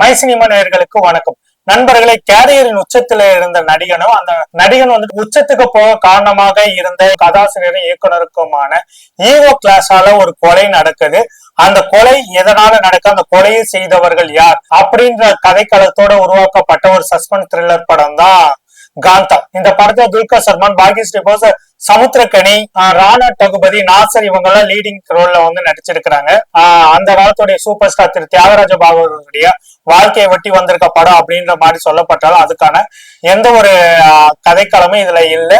My cinema நேர்களுக்கு வணக்கம். நண்பர்களை கேரியரின் உச்சத்துல இருந்த நடிகனும் அந்த நடிகன் வந்து உச்சத்துக்கு போக காரணமாக இருந்த கதாசிரியரும் இயக்குனருக்குமான ஈகோ கிளாஸால ஒரு கொலை நடக்குது. அந்த கொலை எதனால நடக்க அந்த கொலையை செய்தவர்கள் யார் அப்படின்ற கதைக்களத்தோட உருவாக்கப்பட்ட ஒரு சஸ்பென்ஸ் த்ரில்லர் படம் தான் காந்தா. இந்த படத்துல துல்கர் சல்மான் பாகிஸ்ரீ போஸ் சமுத்திரக்கணி ராணா தகுபதி நாசர் இவங்க எல்லாம் லீடிங் ரோல்ல வந்து நடிச்சிருக்கிறாங்க. ஆஹ் அந்த காலத்துடைய சூப்பர் ஸ்டார் திரு தியாகராஜ பாகவதனுடைய வாழ்க்கையை வெட்டி வந்திருக்க படம் அப்படின்ற மாதிரி சொல்லப்பட்டாலும் அதுக்கான எந்த ஒரு கதைக்களமும் இதுல இல்ல.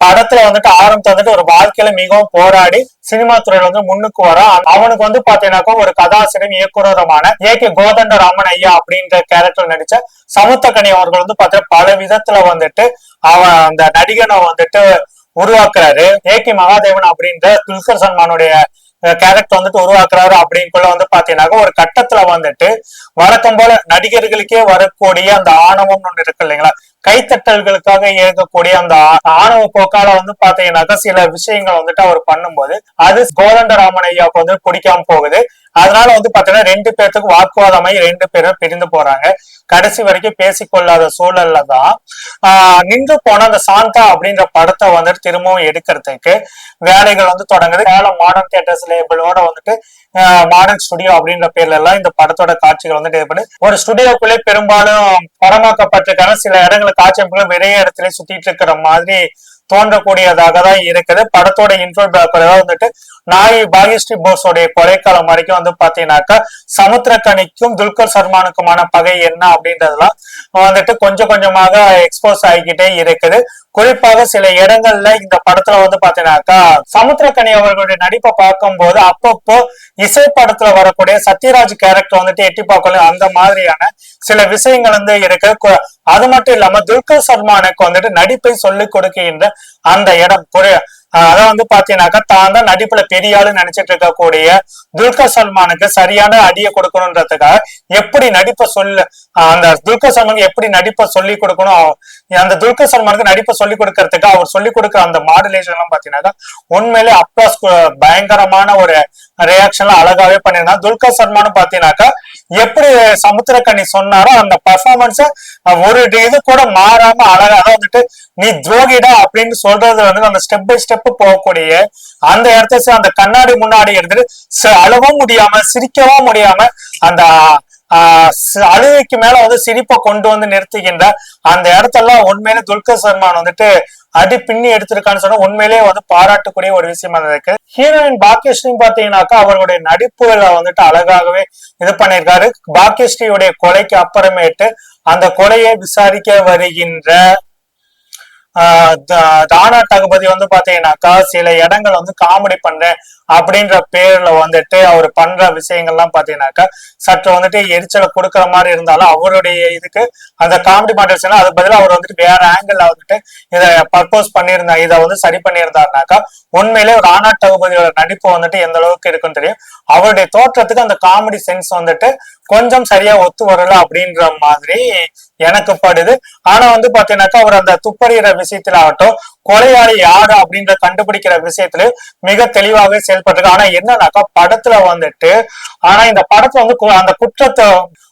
படத்துல வந்துட்டு ஆரம்பத்துல வந்துட்டு ஒரு வாழ்க்கையில மிகவும் போராடி சினிமா துறையில வந்து முன்னுக்கு வரும் அவனுக்கு வந்து பாத்தீங்கன்னாக்கா ஒரு கதாசிரியர் இயக்குனருமான ஏ கே கோதண்ட ராமன் ஐயா அப்படின்ற கேரக்டர் நடிச்ச சமுத்திரக்கனி அவர்கள் வந்து பாத்தீங்கன்னா பல விதத்துல வந்துட்டு அவன் அந்த நடிகனை வந்துட்டு உருவாக்குறாரு. ஏ கே மகாதேவன் அப்படின்ற துல்கர் சல்மானுடைய கேரக்டர் வந்துட்டு உருவாக்குறாரு அப்படின்னு வந்து பாத்தீங்கன்னாக்க ஒரு கட்டத்துல வந்துட்டு வழக்கம் போல நடிகர்களுக்கே வரக்கூடிய அந்த ஆணவம் ஒண்ணு இருக்கு இல்லைங்களா? கைத்தட்டல்களுக்காக இயங்கக்கூடிய அந்த ஆணவ போக்கால வந்து பாத்தீங்கன்னாக்கா சில விஷயங்கள் வந்துட்டு அவர் பண்ணும்போது அது கோதண்டராமன் ஐயாவுக்கு வந்து பிடிக்காம போகுது. அதனால வந்து பாத்தீங்கன்னா ரெண்டு பேர்த்துக்கு வாக்குவாதமாயி ரெண்டு பேரும் பிரிந்து போறாங்க. கடைசி வரைக்கும் பேசிக்கொள்ளாத சூழல்ல தான் ஆஹ் நின்று போன அந்த சாந்தா அப்படின்ற படத்தை வந்துட்டு திரும்பவும் எடுக்கிறதுக்கு வேலைகள் வந்து தொடங்குது. சேலம் மாடர்ன் தியேட்டர்ஸ் லேபிளோட வந்துட்டு மாடர்ன் ஸ்டுடியோ அப்படின்ற பேர்ல எல்லாம் இந்த படத்தோட காட்சிகள் வந்துட்டு இது ஒரு ஸ்டுடியோக்குள்ளே பெரும்பாலும் படமாக்கப்பட்டிருக்காங்க. சில இடங்களை காட்சி அமைப்புகள் நிறைய இடத்துல சுத்திட்டு இருக்கிற மாதிரி தோன்றக்கூடியதாக தான் இருக்குது. படத்தோட இன்ட்ரோ வந்துட்டு நாய் பாகிஸ்ரீ போஸோடைய கொலைக்காலம் வரைக்கும் வந்து பாத்தீங்கன்னாக்கா சமுத்திரக்கணிக்கும் துல்கர் சல்மானுக்குமான பகை என்ன அப்படின்றதெல்லாம் வந்துட்டு கொஞ்சம் கொஞ்சமாக எக்ஸ்போஸ் ஆகிக்கிட்டே இருக்குது. குறிப்பாக சில இடங்கள்ல இந்த படத்துல வந்து பாத்தீங்கன்னாக்கா சமுத்திரக்கனி அவர்களுடைய நடிப்பை பார்க்கும்போது அப்பப்போ இசை படத்துல வரக்கூடிய சத்யராஜ் கேரக்டர் வந்துட்டு எட்டி பார்க்கல அந்த மாதிரியான சில விஷயங்கள் வந்து இருக்கு. அது மட்டும் இல்லாம துல்கர் சல்மானுக்கு வந்துட்டு நடிப்பை சொல்லிக் கொடுக்கின்ற அந்த இடம் புரிய வந்து பாத்தீங்கன்னாக்கா தான் தான் நடிப்புல பெரிய ஆளு நினைச்சிட்டு இருக்கக்கூடிய துல்கர் சல்மானுக்கு சரியான அடியை கொடுக்கணுன்றதுக்காக எப்படி நடிப்பை சொல்ல அந்த துல்கர் சல்மானுக்கு எப்படி நடிப்பை சொல்லி கொடுக்கணும் அந்த துல்கர் சல்மானுக்கு நடிப்பை சொல்லி கொடுக்கறதுக்கு அவர் சொல்லி கொடுக்குற அந்த மாடுலேஷன் எல்லாம் பாத்தீங்கன்னாக்கா உண்மையிலே அப்ராஸ் பயங்கரமான ஒரு ரியாக்ஷன்ல அழகாவே பண்ணியிருந்தான். துல்கர் சல்மானும் பாத்தீங்கன்னாக்கா எப்படி சமுத்திரக்கண்ணி சொன்னாரோ அந்த பர்ஃபார்மன்ஸ ஒரு இது கூட மாறாம அழகா வந்துட்டு நீ துரோகிடா அப்படின்னு சொல்றது வந்து அந்த ஸ்டெப் பை ஸ்டெப் போகக்கூடிய அந்த இடத்த அந்த கண்ணாடி முன்னாடி எடுத்துட்டு அழவும் முடியாம சிரிக்கவும் முடியாம அந்த ஆஹ் அழுகைக்கு மேல வந்து சிரிப்பை கொண்டு வந்து நிறுத்துகின்ற அந்த இடத்தெல்லாம் உண்மையிலே துல்கர் சல்மான் வந்துட்டு அடி பின்னி எடுத்திருக்கான்னு சொன்னா உண்மையிலேயே வந்து பாராட்டக்கூடிய ஒரு விஷயமா இருக்கு. ஹீரோயின் பாக்கியஸ்ரீ பாத்தீங்கன்னாக்கா அவருடைய நடிப்புகளை வந்துட்டு அழகாகவே இது பண்ணியிருக்காரு. பாக்கியஸ்ரீயுடைய கொலைக்கு அப்புறமேட்டு அந்த கொலையை விசாரிக்க வருகின்ற ஆஹ் தானா தகுபதி வந்து பாத்தீங்கன்னாக்கா சில இடங்கள் வந்து காமெடி பண்றேன் அப்படின்ற பேர்ல வந்துட்டு அவர் பண்ற விஷயங்கள்லாம் பாத்தீங்கன்னாக்கா சற்று வந்துட்டு எரிச்சலை கொடுக்குற மாதிரி இருந்தாலும் அவருடைய இதுக்கு அந்த காமெடி மாடல்ஸ் அது பதிலா அவர் வந்துட்டு வேற ஆங்கிள் வந்துட்டு இதை பர்போஸ் பண்ணியிருந்தா இதை வந்து சரி பண்ணியிருந்தாருனாக்கா உண்மையிலே ஒரு ஆனா தகுபதியோட நடிப்பு வந்துட்டு எந்த அளவுக்கு இருக்குன்னு தெரியும். அவருடைய தோற்றத்துக்கு அந்த காமெடி சென்ஸ் வந்துட்டு கொஞ்சம் சரியா ஒத்து வரல அப்படின்ற மாதிரி எனக்கு படுது. ஆனா வந்து பாத்தீங்கன்னாக்கா அவர் அந்த துப்பறிகிற விஷயத்துல ஆகட்டும் கொலையாளி யாரு அப்படின்ற கண்டுபிடிக்கிற விஷயத்துல மிக தெளிவாகவே செயல்பட்டிருக்கு. ஆனா என்னன்னாக்கா படத்துல வந்துட்டு ஆனா இந்த படத்துல வந்து கு- அந்த குற்றத்தை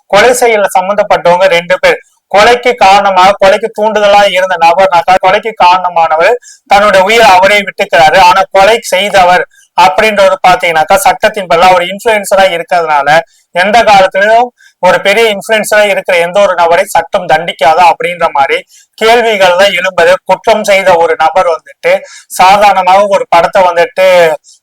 கொலை செய்யல சம்பந்தப்பட்டவங்க ரெண்டு பேர். கொலைக்கு காரணமாக கொலைக்கு தூண்டுதலா இருந்த நபர்னாக்கா கொலைக்கு காரணமானவர் தன்னுடைய உயிரை அவரே விட்டுக்கிறாரு. ஆனா கொலை செய்தவர் அப்படின்றது பாத்தீங்கன்னாக்கா சட்டத்தின் பதிலா ஒரு இன்ஃபுளுசரா இருக்கிறதுனால எந்த காலத்திலும் ஒரு பெரிய இன்ஃபுளுசரா இருக்கிற எந்த ஒரு நபரை சட்டம் தண்டிக்காதா அப்படின்ற மாதிரி கேள்விகள் தான் எழும்பது. குற்றம் செய்த ஒரு நபர் வந்துட்டு சாதாரணமாக ஒரு படத்தை வந்துட்டு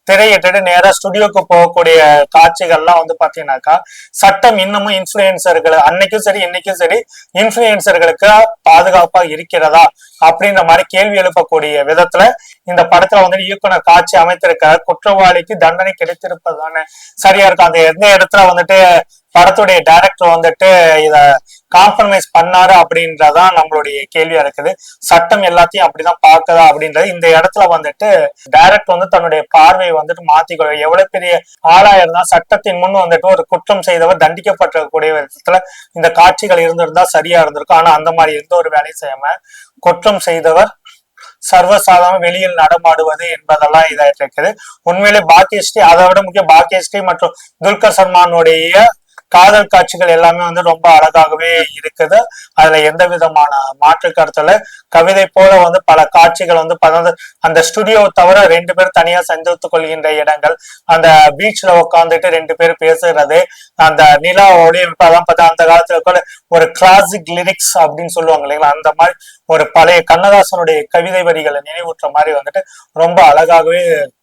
திரையிட்டு நேரா ஸ்டுடியோக்கு போகக்கூடிய காட்சிகள்லாம் வந்து பாத்தீங்கன்னாக்கா சட்டம் இன்னமும் இன்ஃபுளுசர்கள் அன்னைக்கும் சரி இன்னைக்கும் சரி இன்ஃபுளுசர்களுக்கு பாதுகாப்பா இருக்கிறதா அப்படின்ற மாதிரி கேள்வி எழுப்பக்கூடிய விதத்துல இந்த படத்துல வந்து இயக்குனர் காட்சி அமைத்திருக்க குற்றவாளிக்கு தண்டனை கிடைத்திருப்பதான சரியா இருக்கும். அந்த எந்த இடத்துல வந்துட்டு படத்துடைய டைரக்டர் வந்துட்டு இத காம்ப்ரமைஸ் பண்ணாரு அப்படின்றதான் நம்மளுடைய கேள்வியா இருக்குது. சட்டம் எல்லாத்தையும் அப்படிதான் பார்க்கதா அப்படின்றது இந்த இடத்துல வந்துட்டு டைரக்ட் வந்து தன்னுடைய பார்வையை வந்துட்டு மாத்திக்கொள்ள எவ்வளவு பெரிய ஆளா இருந்தா சட்டத்தின் முன் வந்துட்டு ஒரு குற்றம் செய்தவர் தண்டிக்கப்பட்டிருக்கக்கூடிய விதத்துல இந்த காட்சிகள் இருந்திருந்தா சரியா இருந்திருக்கும். ஆனா அந்த மாதிரி எந்த ஒரு வேலையும் செய்யாம குற்றம் செய்தவர் சர்வசாதாரண வெளியில் நடமாடுவது என்பதெல்லாம் இதாயிட்டு இருக்குது உண்மையிலே பாக்கியஸ்ரீ அதை விட முக்கிய பாக்கியஸ்ரீ மற்றும் துல்கர் சல்மானுடைய காதல் காட்சிகள் எல்லாமே வந்து ரொம்ப அழகாகவே இருக்குது. அதுல எந்த விதமான மாற்று கருத்துல கவிதை போல வந்து பல காட்சிகள் வந்து பல- அந்த ஸ்டுடியோ தவிர ரெண்டு பேர் தனியா சந்தித்துக் கொள்கின்ற இடங்கள் அந்த பீச்ல உட்காந்துட்டு ரெண்டு பேர் பேசுறது அந்த நிலா ஒளி இப்பதான் பார்த்தா அந்த காலத்துல கூட ஒரு கிளாசிக் லிரிக்ஸ் அப்படின்னு சொல்லுவாங்க இல்லைங்களா? அந்த மாதிரி ஒரு பழைய கண்ணதாசனுடைய கவிதை வரிகளை நினைவூற்ற மாதிரி வந்துட்டு ரொம்ப அழகாகவே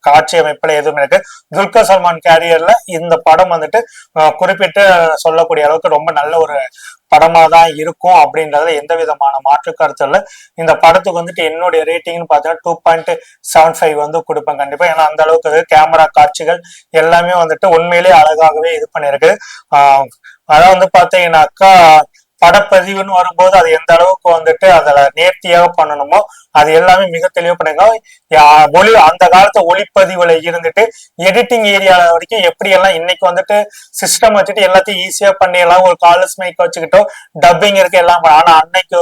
காட்சி அமைப்புல எதுவும் இருக்கு. துல்கர் சல்மான் கேரியர்ல இந்த படம் வந்துட்டு குறிப்பிட்டு சொல்லக்கூடிய அளவுக்கு ரொம்ப நல்ல ஒரு படமா தான் இருக்கும் அப்படின்றதுல எந்த விதமான மாற்று கருத்து இல்லை. இந்த படத்துக்கு வந்துட்டு என்னுடைய ரேட்டிங்னு பார்த்தீங்கன்னா டூ பாயிண்ட் செவன் ஃபைவ் வந்து கொடுப்பேன் கண்டிப்பா. ஏன்னா அந்த அளவுக்கு கேமரா காட்சிகள் எல்லாமே வந்துட்டு உண்மையிலேயே அழகாகவே இது பண்ணிருக்கு ஆஹ் அதான் வந்து பாத்தீங்கன்னாக்கா படப்பதிவுன்னு வரும்போது அது எந்த அளவுக்கு வந்துட்டு அதுல நேர்த்தியாக பண்ணணுமோ அது எல்லாமே மிக தெளிவா பண்ணுங்க ஒளி அந்த காலத்து ஒளிப்பதிவுல இருந்துட்டு எடிட்டிங் ஏரியா வரைக்கும் எப்படி எல்லாம் இன்னைக்கு வந்துட்டு சிஸ்டம் வச்சுட்டு எல்லாத்தையும் ஈஸியா பண்ணிடலாம் ஒரு காலர்ஸ் மைக் வச்சுக்கிட்டோ டப்பிங் இருக்கு எல்லாம். ஆனா அன்னைக்கு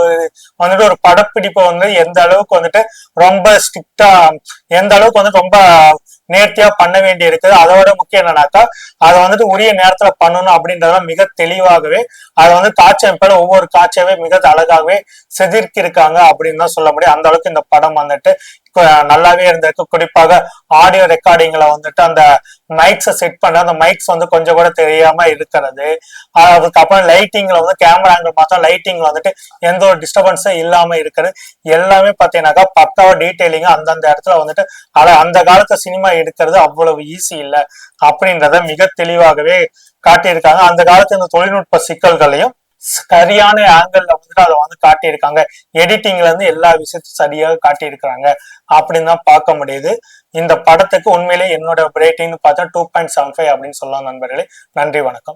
வந்துட்டு ஒரு படப்பிடிப்பை வந்து எந்த அளவுக்கு வந்துட்டு ரொம்ப ஸ்ட்ரிக்டா எந்த அளவுக்கு வந்து ரொம்ப நேர்த்தியா பண்ண வேண்டி இருக்குது அதோட முக்கியம் என்னன்னாக்கா அதை வந்துட்டு உரிய நேரத்துல பண்ணணும் அப்படின்றத மிக தெளிவாகவே அதை வந்து காட்சி அமைப்பில் ஒவ்வொரு காட்சியாவே மிக அழகாகவே செதிர்க்கிருக்காங்க அப்படின்னு தான் சொல்ல முடியும். அந்த அளவுக்கு இந்த படம் வந்துட்டு நல்லாவே இருந்திருக்கு. குறிப்பாக ஆடியோ ரெக்கார்டிங்ல வந்துட்டு அந்த மைக்ஸை செட் பண்ண அந்த மைக்ஸ் வந்து கொஞ்சம் கூட தெரியாம இருக்கிறது. அதுக்கப்புறம் லைட்டிங்ல வந்து கேமரா ஆங்கிள் பார்த்தா லைட்டிங்ல வந்துட்டு எந்த ஒரு டிஸ்டர்பன்ஸும் இல்லாம இருக்கிறது எல்லாமே பாத்தீங்கன்னாக்கா பக்காவா டீட்டெயிலிங்கா அந்தந்த இடத்துல வந்துட்டு ஆனா அந்த காலத்து சினிமா எடுக்கிறது அவ்வளவு ஈஸி இல்ல அப்படின்றத மிக தெளிவாகவே காட்டியிருக்காங்க. அந்த காலத்து இந்த தொழில்நுட்ப சிக்கல்களையும் சரியான ஆங்கிள் வந்துட்டு அதை வந்து காட்டியிருக்காங்க. எடிட்டிங்ல இருந்து எல்லா விஷயத்தையும் சரியாக காட்டியிருக்கிறாங்க. அப்படின்னு தான் பார்க்க முடியுது. இந்த படத்துக்கு உண்மையிலேயே என்னோட ரேட்டிங்னு பார்த்தா டூ பாயிண்ட் செவன் ஃபைவ் அப்படின்னு சொல்லலாம் நண்பர்களே. நன்றி வணக்கம்.